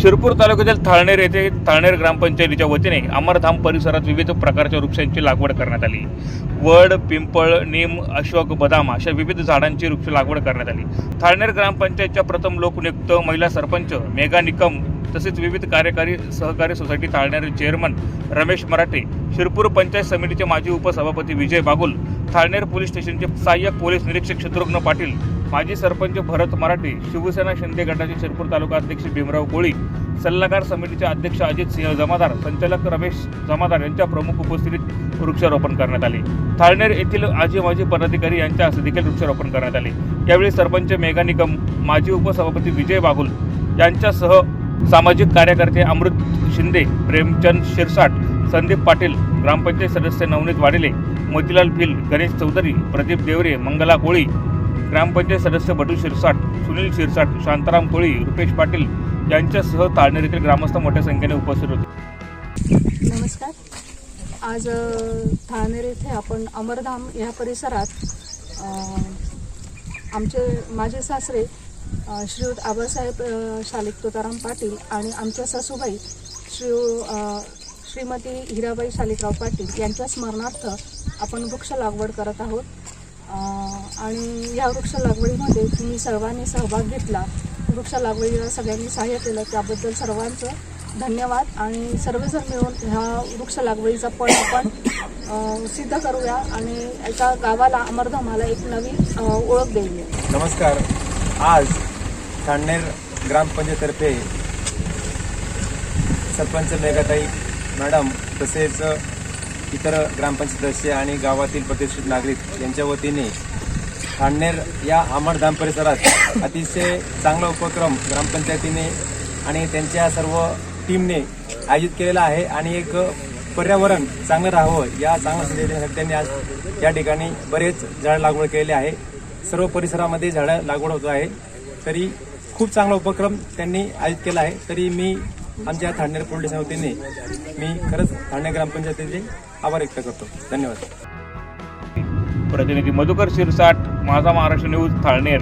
शिरपूर तालुक्यातील थाळनेर येथे थाळनेर ग्रामपंचायतीच्या वतीने अमरधाम परिसरात विविध प्रकारच्या वृक्षांची लागवड करण्यात आली. वड पिंपळ नीम अशोक बदाम अशा विविध झाडांची वृक्ष लागवड करण्यात आली. थाळनेर ग्रामपंचायतच्या प्रथम लोकनियुक्त महिला सरपंच मेघा निकम तसेच विविध कार्यकारी सहकारी सोसायटी थाळनेर चेअरमन रमेश मराठे शिरपूर पंचायत समितीचे माजी उपसभापती विजय बागुल थाळनेर पोलीस स्टेशनचे सहाय्यक पोलीस निरीक्षक शत्रुघ्न पाटील माजी सरपंच भरत मराठे शिवसेना शिंदे गटाचे शिरपूर तालुका अध्यक्ष भीमराव कोळी सल्लागार समितीचे अध्यक्ष अजित सिंह जमादार संचालक रमेश जमादार यांच्या प्रमुख उपस्थितीत वृक्षारोपण करण्यात आले. थाळनेर येथील आजी माजी पदाधिकारी यांच्या हस्ते देखील वृक्षारोपण करण्यात आले. यावेळी सरपंच मेघा निकम माजी उपसभापती विजय बागुल यांच्यासह सामाजिक कार्यकर्ते अमृत शिंदे प्रेमचंद शिरसाट संदीप पाटील ग्रामपंचायत सदस्य नवनीत वाडेले मोतीलाल भिल गणेश चौधरी प्रदीप देवरे मंगला कोळी ग्रामपंचायत सदस्य बटू शिरसाट सुनील शिरसाट शांताराम कोळी रुपेश पाटील यांच्यासह ताळनेर येथील ग्रामस्थ मोठ्या संख्येने उपस्थित होते. नमस्कार. आज ठाणेर येथे आपण अमरधाम या परिसरात आमचे माझे सासरे श्रीयुत आबासाहेब शालिक तुकाराम पाटील आणि आमच्या सासूबाई श्री श्रीमती हिराबाई शालिकराव पाटील यांच्या स्मरणार्थ आपण वृक्ष लागवड करत आहोत. आणि या वृक्ष लागवडीमध्ये तुम्ही सर्वांनी सहभाग घेतला. वृक्ष लागवडीला सगळ्यांनी सहाय्य केलं. त्याबद्दल सर्वांचं धन्यवाद. आणि सर्वजण मिळून ह्या वृक्ष लागवडीचा पण आपण सिद्ध करूया आणि एका गावाला अमरधामाला एक नवीन ओळख देऊया. नमस्कार. आज ठाणेर ग्रामपंचायतर्फे सरपंच मेघाताई मॅडम तसेच इतर ग्रामपंचायत सदस्य आणि गावातील प्रतिष्ठित नागरिक यांच्या वतीने खांडनेर या आमडधाम परिसरात अतिशय चांगला उपक्रम ग्रामपंचायतीने आणि त्यांच्या सर्व टीमने आयोजित केलेला आहे आणि एक पर्यावरण चांगलं राहावं या चांगल्या संदेशासाठी त्यांनी आज या ठिकाणी बरेच झाड लागवड केलेले आहे. सर्व परिसरामध्ये झाडं लागवड होत आहे. तरी खूप चांगला उपक्रम त्यांनी आयोजित केला आहे. तरी मी आमच्या ठाणे पोलीस वतीने मी खरंच ठाणे ग्रामपंचायतीचे आभार व्यक्त करतो. धन्यवाद. प्रतिनिधी मधुकर शिरसाट माझा महाराष्ट्र न्यूज थाळनेर